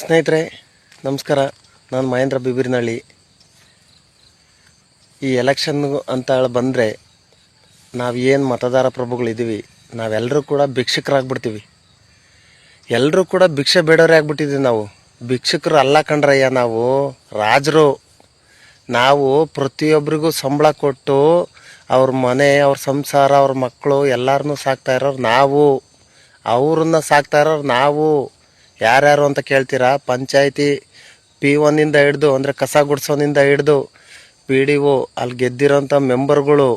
ಸ್ನೇಹಿತರೆ, ನಮಸ್ಕಾರ. ನಾನು ಮಹೇಂದ್ರ ಬಿಬಿರಿನಳ್ಳಿ ಈ ಎಲೆಕ್ಷನ್ ಅಂತ ಹೇಳಿ ಬಂದರೆ ನಾವು ಏನು ಮತದಾರ ಪ್ರಭುಗಳಿದ್ದೀವಿ ನಾವೆಲ್ಲರೂ ಕೂಡ ಭಿಕ್ಷುಕರಾಗ್ಬಿಡ್ತೀವಿ. ಎಲ್ಲರೂ ಕೂಡ ಭಿಕ್ಷೆ ಬೇಡೋರೇ ಆಗ್ಬಿಟ್ಟಿದ್ದೀವಿ ನಾವು. ಭಿಕ್ಷಕರು ಅಲ್ಲ ಕಂಡ್ರಯ್ಯ ನಾವು, ರಾಜರು. ನಾವು ಪ್ರತಿಯೊಬ್ಬರಿಗೂ ಸಂಬಳ ಕೊಟ್ಟು ಅವ್ರ ಮನೆ, ಅವ್ರ ಸಂಸಾರ, ಅವ್ರ ಮಕ್ಕಳು ಎಲ್ಲರನ್ನೂ ಸಾಕ್ತಾ ಇರೋರು ನಾವು. ಅವ್ರನ್ನ ಸಾಕ್ತಾ ಇರೋರು ನಾವು. ಯಾರ್ಯಾರು ಅಂತ ಕೇಳ್ತೀರಾ? ಪಂಚಾಯಿತಿ ಪಿ ಒನ್ನಿಂದ ಹಿಡ್ದು, ಅಂದರೆ ಕಸ ಗುಡ್ಸೋನಿಂದ ಹಿಡ್ದು ಪಿ ಡಿ ಒ ಅಲ್ಲಿ ಗೆದ್ದಿರೋಂಥ ಮೆಂಬರ್ಗಳು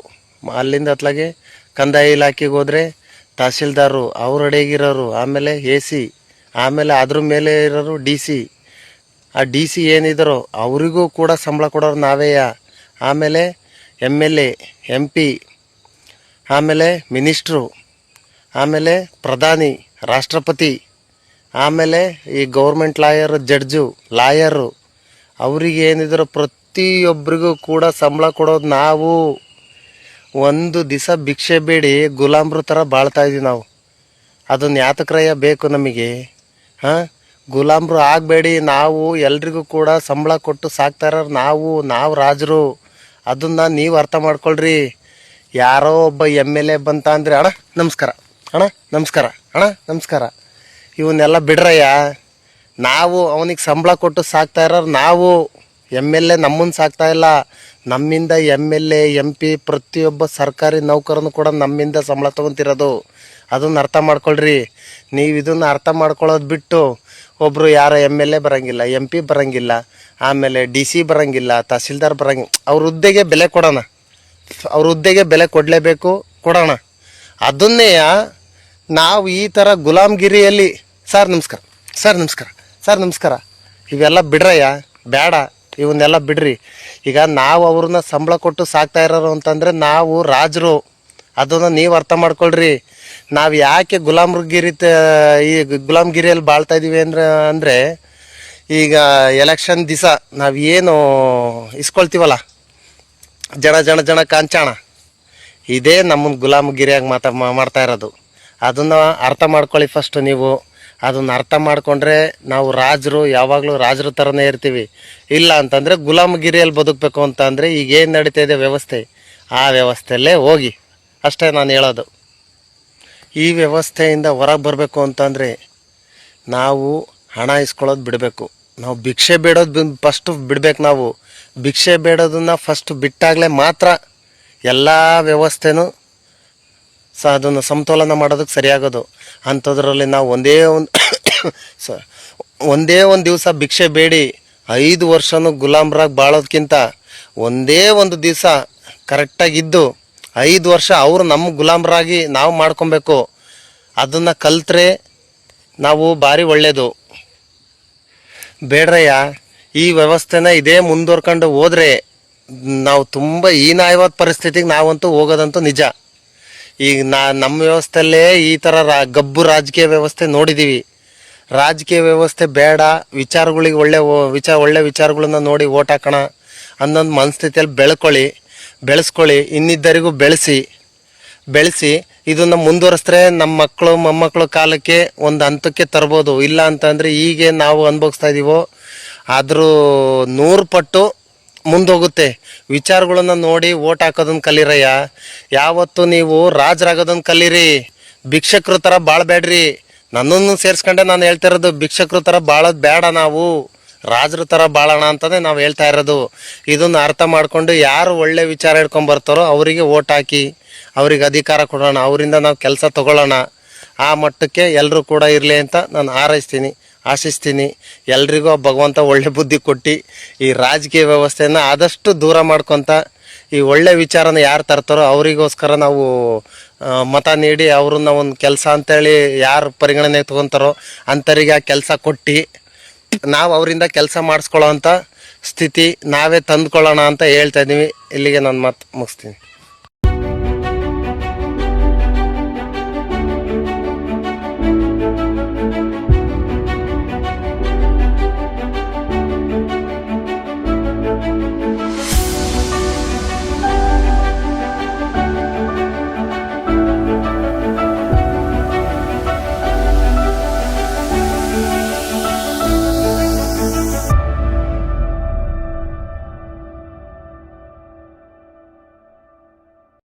ಅಲ್ಲಿಂದ ಅತ್ಲಾಗೆ ಕಂದಾಯ ಇಲಾಖೆಗೆ ಹೋದರೆ ತಹಸೀಲ್ದಾರರು ಅವ್ರ ಅಡಿಗಿರೋರು ಆಮೇಲೆ ಎ ಸಿ ಆಮೇಲೆ ಅದ್ರ ಮೇಲೆ ಇರೋರು ಡಿ ಸಿ ಆ ಡಿ ಸಿ ಏನಿದ್ರು ಅವರಿಗೂ ಕೂಡ ಸಂಬಳ ಕೊಡೋರು ನಾವೇಯ? ಆಮೇಲೆ M L A M P ಆಮೇಲೆ ಮಿನಿಸ್ಟ್ರು ಆಮೇಲೆ ಪ್ರಧಾನಿ, ರಾಷ್ಟ್ರಪತಿ ಆಮೇಲೆ ಈ ಗೌರ್ಮೆಂಟ್ ಲಾಯರ್ ಜಡ್ಜು ಲಾಯರು ಅವರಿಗೆ ಏನಿದ್ರು ಪ್ರತಿಯೊಬ್ಬರಿಗೂ ಕೂಡ ಸಂಬಳ ಕೊಡೋದು ನಾವು. ಒಂದು ದಿವಸ ಭಿಕ್ಷೆ ಬೇಡಿ, ಗುಲಾಮ್ರ ಥರ ಬಾಳ್ತಾ ಇದೀವಿ ನಾವು. ಅದನ್ನ ಯಾತಕ್ರಯ ಬೇಕು ನಮಗೆ. ಹಾಂ? ಗುಲಾಮ್ರು ಆಗಬೇಡಿ, ನಾವು ಎಲ್ರಿಗೂ ಕೂಡ ಸಂಬಳ ಕೊಟ್ಟು ಸಾಕ್ತಾರ ನಾವು ನಾವು ರಾಜರು. ಅದನ್ನು ನೀವು ಅರ್ಥ ಮಾಡ್ಕೊಳ್ರಿ. ಯಾರೋ ಒಬ್ಬ ಎಂ ಎಲ್ ಎ ಬಂತ ಅಂದ್ರೆ, ಅಣ್ಣ, ನಮಸ್ಕಾರ. ಅಣ್ಣ ನಮಸ್ಕಾರ. ಅಣ್ಣ, ನಮಸ್ಕಾರ. ಇವನ್ನೆಲ್ಲ ಬಿಡ್ರಯ್ಯ. ನಾವು ಅವನಿಗೆ ಸಂಬಳ ಕೊಟ್ಟು ಸಾಕ್ತಾ ಇರೋರು ನಾವು. ಎಂ ಎಲ್ ಎ ನಮ್ಮನ್ನು ಸಾಕ್ತಾ ಇಲ್ಲ. ನಮ್ಮಿಂದ M L A M P ಪ್ರತಿಯೊಬ್ಬ ಸರ್ಕಾರಿ ನೌಕರನು ಕೂಡ ನಮ್ಮಿಂದ ಸಂಬಳ ತೊಗೊಂತಿರೋದು. ಅದನ್ನ ಅರ್ಥ ಮಾಡ್ಕೊಳ್ರಿ. ನೀವು ಇದನ್ನು ಅರ್ಥ ಮಾಡ್ಕೊಳ್ಳೋದು ಬಿಟ್ಟು ಒಬ್ಬರು ಯಾರೋ ಎಂ ಎಲ್ ಎ ಬರೋಂಗಿಲ್ಲ ಎಂ ಪಿ ಬರೋಂಗಿಲ್ಲ, ಆಮೇಲೆ ಡಿ ಸಿ ಬರೋಂಗಿಲ್ಲ, ತಹಸೀಲ್ದಾರ್ ಬರೋಂಗಿಲ್ಲ ಅವ್ರ ಹುದ್ದೆಗೆ ಬೆಲೆ ಕೊಡೋಣ. ಅವ್ರ ಹುದ್ದೆಗೆ ಬೆಲೆ ಕೊಡಲೇಬೇಕು, ಕೊಡೋಣ. ಅದನ್ನೇ ನಾವು ಈ ಥರ ಗುಲಾಮ್ಗಿರಿಯಲ್ಲಿ ಸರ್ ನಮಸ್ಕಾರ. ಸರ್ ನಮಸ್ಕಾರ. ಸರ್ ನಮಸ್ಕಾರ. ಇವೆಲ್ಲ ಬಿಡ್ರಯ್ಯ? ಬೇಡ ಇವನ್ನೆಲ್ಲ ಬಿಡ್ರಿ. ಈಗ ನಾವು ಅವ್ರನ್ನ ಸಂಬಳ ಕೊಟ್ಟು ಸಾಕ್ತಾ ಇರೋರು ಅಂತಂದರೆ ನಾವು ರಾಜರು. ಅದನ್ನು ನೀವು ಅರ್ಥ ಮಾಡ್ಕೊಳ್ರಿ. ನಾವು ಯಾಕೆ ಗುಲಾಮ್ಗಿರಿ ಈ ಗುಲಾಮ್ಗಿರಿಯಲ್ಲಿ ಬಾಳ್ತಾ ಇದ್ದೀವಿ ಅಂದ್ರೆ, ಅಂದರೆ ಈಗ ಎಲೆಕ್ಷನ್ ದಿವಸ ನಾವು ಏನು ಇಸ್ಕೊಳ್ತೀವಲ್ಲ? ಜನ ಜನ ಜನ ಕಾಂಚಾಣ. ಇದೇ ನಮ್ಮನ್ನು ಗುಲಾಮಗಿರಿಯಾಗಿ ಮಾತಾ ಮಾಡ್ತಾ ಇರೋದು. ಅದನ್ನು ಅರ್ಥ ಮಾಡ್ಕೊಳ್ಳಿ ಫಸ್ಟ್ ನೀವು. ಅದನ್ನ ಅರ್ಥ ಮಾಡ್ಕೊಂಡ್ರೆ ನಾವು ರಾಜರು, ಯಾವಾಗಲೂ ರಾಜರ ಥರನೇ ಇರ್ತೀವಿ. ಇಲ್ಲ ಅಂತಂದರೆ ಗುಲಾಮಗಿರಿಯಲ್ಲಿ ಬದುಕಬೇಕು ಅಂತ ಅಂದರೆ ಈಗ ಏನು ನಡೀತಾ ಇದೆ ವ್ಯವಸ್ಥೆ? ಆ ವ್ಯವಸ್ಥೆಯಲ್ಲೇ ಹೋಗಿ. ಅಷ್ಟೇ ನಾನು ಹೇಳೋದು. ಈ ವ್ಯವಸ್ಥೆಯಿಂದ ಹೊರಗೆ ಬರಬೇಕು ಅಂತಂದರೆ ನಾವು ಹಣ ಇಸ್ಕೊಳ್ಳೋದು ಬಿಡಬೇಕು. ನಾವು ಭಿಕ್ಷೆ ಬೇಡೋದು ಫಸ್ಟ್ ಬಿಡಬೇಕು ನಾವು. ಭಿಕ್ಷೆ ಬೇಡೋದನ್ನು ಫಸ್ಟ್ ಬಿಟ್ಟಾಗಲೇ ಮಾತ್ರ ಎಲ್ಲ ವ್ಯವಸ್ಥೆನೂ ಸ ಅದನ್ನು ಸಮತೋಲನ ಮಾಡೋದಕ್ಕೆ ಸರಿಯಾಗೋದು. ಅಂಥದ್ರಲ್ಲಿ ನಾವು ಒಂದೇ ಒಂದು ಸ ಒಂದೇ ಒಂದು ದಿವಸ ಭಿಕ್ಷೆ ಬೇಡಿ. ಐದು ವರ್ಷನೂ ಗುಲಾಮ್ರಾಗಿ ಬಾಳೋದಕ್ಕಿಂತ ಒಂದೇ ಒಂದು ದಿವಸ ಕರೆಕ್ಟಾಗಿದ್ದು ಐದು ವರ್ಷ ಅವರು ನಮ್ಮ ಗುಲಾಮ್ರಾಗಿ ನಾವು ಮಾಡ್ಕೊಬೇಕು. ಅದನ್ನು ಕಲ್ತ್ರೆ ನಾವು ಭಾರಿ ಒಳ್ಳೆಯದು ಬೇಡ್ರಯ್ಯ, ಈ ವ್ಯವಸ್ಥೆನ ಇದೇ ಮುಂದುವರ್ಕೊಂಡು ಹೋದರೆ ನಾವು ತುಂಬ ಹೀನಾಯವಾದ ಪರಿಸ್ಥಿತಿಗೆ ನಾವಂತೂ ಹೋಗೋದಂತೂ ನಿಜ. ಈಗ ನಾ ನಮ್ಮ ವ್ಯವಸ್ಥೆಯಲ್ಲೇ ಈ ಥರ ರಾ ಗಬ್ಬು ರಾಜಕೀಯ ವ್ಯವಸ್ಥೆ ನೋಡಿದ್ದೀವಿ ರಾಜಕೀಯ ವ್ಯವಸ್ಥೆ ಬೇಡ, ವಿಚಾರಗಳಿಗೆ ಒಳ್ಳೆ ವಿಚಾರ ಒಳ್ಳೆ ವಿಚಾರಗಳನ್ನ ನೋಡಿ ಓಟ್ ಹಾಕೋಣ, ಅನ್ನೊಂದು ಮನಸ್ಥಿತಿಯಲ್ಲಿ ಬೆಳ್ಕೊಳ್ಳಿ, ಬೆಳೆಸ್ಕೊಳ್ಳಿ, ಇನ್ನಿದ್ದರಿಗೂ ಬೆಳೆಸಿ ಬೆಳೆಸಿ ಇದನ್ನು ಮುಂದುವರಿಸಿದ್ರೆ ನಮ್ಮ ಮಕ್ಕಳು, ಮೊಮ್ಮಕ್ಕಳು ಕಾಲಕ್ಕೆ ಒಂದು ಹಂತಕ್ಕೆ ತರ್ಬೋದು. ಇಲ್ಲ ಅಂತಂದರೆ ಹೀಗೆ ನಾವು ಅನುಭವಿಸ್ತಾ ಇದ್ದೀವೋ ಆದರೂ ನೂರು ಪಟ್ಟು ಮುಂದೋಗುತ್ತೆ. ವಿಚಾರಗಳನ್ನ ನೋಡಿ ಓಟ್ ಹಾಕೋದನ್ನ ಕಲೀರಯ್ಯ. ಯಾವತ್ತು ನೀವು ರಾಜರಾಗೋದನ್ನ ಕಲೀರಿ. ಭಿಕ್ಷಕರ ಥರ ಬಾಳ್ಬೇಡ್ರಿ ನನ್ನನ್ನು ಸೇರಿಸ್ಕೊಂಡೆ ನಾನು ಹೇಳ್ತಾ ಇರೋದು ಭಿಕ್ಷಕರ ಥರ ಬಾಳೋದು ಬೇಡ ನಾವು. ರಾಜರ ಥರ ಬಾಳೋಣ ಅಂತಲೇ ನಾವು ಹೇಳ್ತಾ ಇರೋದು. ಇದನ್ನು ಅರ್ಥ ಮಾಡಿಕೊಂಡು ಯಾರು ಒಳ್ಳೆ ವಿಚಾರ ಹಿಡ್ಕೊಂಡ್ ಬರ್ತಾರೋ ಅವರಿಗೆ ಓಟ್ ಹಾಕಿ, ಅವ್ರಿಗೆ ಅಧಿಕಾರ ಕೊಡೋಣ, ಅವರಿಂದ ನಾವು ಕೆಲಸ ತಗೊಳ್ಳೋಣ. ಆ ಮಟ್ಟಕ್ಕೆ ಎಲ್ಲರೂ ಕೂಡ ಇರಲಿ ಅಂತ ನಾನು ಹಾರೈಸ್ತೀನಿ. ಆಶಿಸ್ತೀನಿ. ಎಲ್ರಿಗೂ ಭಗವಂತ ಒಳ್ಳೆ ಬುದ್ಧಿ ಕೊಟ್ಟು ಈ ರಾಜಕೀಯ ವ್ಯವಸ್ಥೆಯನ್ನು ಆದಷ್ಟು ದೂರ ಮಾಡ್ಕೊತ ಈ ಒಳ್ಳೆ ವಿಚಾರನ ಯಾರು ತರ್ತಾರೋ ಅವರಿಗೋಸ್ಕರ ನಾವು ಮತ ನೀಡಿ ಅವ್ರನ್ನ ಒಂದು ಕೆಲಸ ಅಂತೇಳಿ ಯಾರು ಪರಿಗಣನೆ ತೊಗೊತಾರೋ ಅಂಥವ್ರಿಗೆ ಆ ಕೆಲಸ ಕೊಟ್ಟು ನಾವು ಅವರಿಂದ ಕೆಲಸ ಮಾಡಿಸ್ಕೊಳ್ಳೋ ಸ್ಥಿತಿ ನಾವೇ ತಂದುಕೊಳ್ಳೋಣ ಅಂತ ಹೇಳ್ತಾ ಇದ್ದೀವಿ ಇಲ್ಲಿಗೆ ನಾನು ಮಾತು ಮುಗಿಸ್ತೀನಿ.